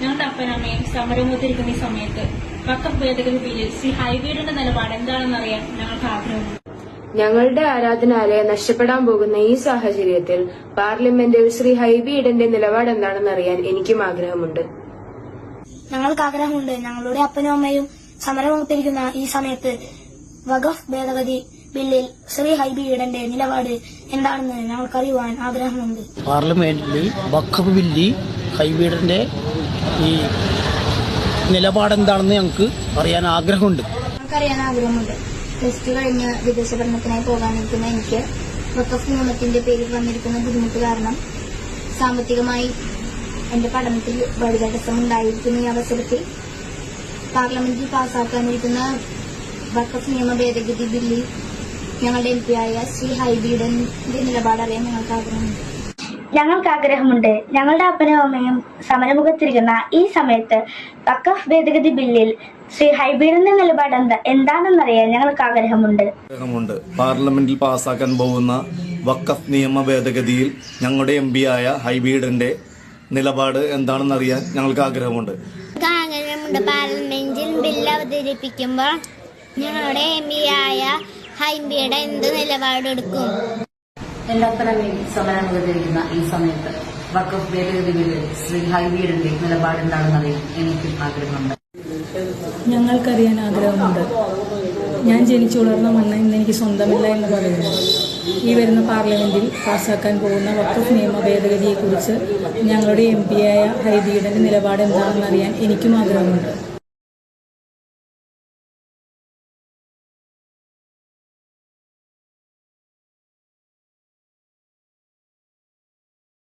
ഞങ്ങളുടെ അപ്പനമ്മയും സമരമൂത്തിരിക്കുന്ന ഈ സമയത്ത് വക്കഫ് ഭേദഗതി ബില്ലിൽ ശ്രീ ഹൈബീഡിന്റെ നിലപാട് എന്താണെന്ന് അറിയാൻ ഞങ്ങൾക്ക് ആഗ്രഹമുണ്ട്. ഞങ്ങളുടെ ആരാധനാലയം നഷ്ടപ്പെടാൻ പോകുന്ന ഈ സാഹചര്യത്തിൽ പാർലമെന്റിൽ ശ്രീ ഹൈബി ഈഡന്റെ നിലപാട് എന്താണെന്ന് അറിയാൻ എനിക്കും ആഗ്രഹമുണ്ട്. ഞങ്ങൾക്ക് ആഗ്രഹമുണ്ട് ഞങ്ങളുടെ അപ്പനും അമ്മയും സമരമൊത്തിരിക്കുന്ന ഈ സമയത്ത് വഖഫ് ഭേദഗതി ബില്ലിൽ ശ്രീ ഹൈബി ഈഡന്റെ നിലപാട് എന്താണെന്ന് ഞങ്ങൾക്കറിയുവാൻ ആഗ്രഹമുണ്ട്. പാർലമെന്റിൽ വഖഫ് ബില്ലി ഹൈബീഡിന്റെ ഈ നിലപാടെന്താണെന്ന് ഞങ്ങൾക്ക് അറിയാൻ ആഗ്രഹമുണ്ട്. നമുക്കറിയാൻ ആഗ്രഹമുണ്ട്. പ്ലസ് ടു കഴിഞ്ഞ് വിദേശ പഠനത്തിനായി പോകാനിരിക്കുന്ന എനിക്ക് വക്കഫ് നിയമത്തിന്റെ പേരിൽ വന്നിരിക്കുന്ന ബുദ്ധിമുട്ട് കാരണം സാമ്പത്തികമായി എന്റെ പഠനത്തിൽ വഴിതടസ്സം ഉണ്ടായിരിക്കുന്ന ഈ അവസരത്തിൽ. പാർലമെന്റിൽ പാസാക്കാനിരിക്കുന്ന വക്കഫ് നിയമ ഭേദഗതി ബില്ലിൽ ഞങ്ങളുടെ എം പി ആയ ശ്രീ ഹൈബിയുടെ നിലപാടറിയാൻ ഞങ്ങൾക്ക് ആഗ്രഹമുണ്ട് ഞങ്ങൾക്ക് ആഗ്രഹമുണ്ട് ഞങ്ങളുടെ അപ്പനും അമ്മയും സമരമുഖത്തിരിക്കുന്ന ഈ സമയത്ത് വക്കഫ് ഭേദഗതി ബില്ലിൽ ശ്രീ ഹൈബീറിന്റെ നിലപാട് എന്താ? എന്താണെന്നറിയാൻ ഞങ്ങൾക്ക് ആഗ്രഹമുണ്ട് ആഗ്രഹമുണ്ട് പാർലമെന്റിൽ പാസാക്കാൻ പോകുന്ന വക്കഫ് നിയമ ഭേദഗതിയിൽ ഞങ്ങളുടെ എം പി ആയ ഹൈബീഡിന്റെ നിലപാട് എന്താണെന്നറിയാൻ ഞങ്ങൾക്ക് ആഗ്രഹമുണ്ട് ആഗ്രഹമുണ്ട് പാർലമെന്റിൽ ബില്ല് അവതരിപ്പിക്കുമ്പോൾ ഞങ്ങളുടെ എം പി ആയ ഹൈബിയുടെ എന്ത് നിലപാടെടുക്കും? എന്റെ സമരം ഉപകരിക്കുന്ന ഈ സമയത്ത് വക്കഫ് ഭേദഗതി ബില്ലിൽ ശ്രീ ഹൈബീഡിന്റെ നിലപാട് എന്താണെന്നറിയാൻ എനിക്കും ആഗ്രഹമുണ്ട്. ഞങ്ങൾക്കറിയാൻ ആഗ്രഹമുണ്ട്. ഞാൻ ജനിച്ചു വളർന്ന മണ്ണ് ഇന്ന് എനിക്ക് സ്വന്തമില്ല എന്ന് പറയുന്നു. ഈ വരുന്ന പാർലമെന്റിൽ പാസ്സാക്കാൻ പോകുന്ന വക്കഫ് നിയമ ഭേദഗതിയെക്കുറിച്ച് ഞങ്ങളുടെ എം പിയായ ഹൈബിയുടെ നിലപാട് എന്താണെന്നറിയാൻ എനിക്കും ആഗ്രഹമുണ്ട്.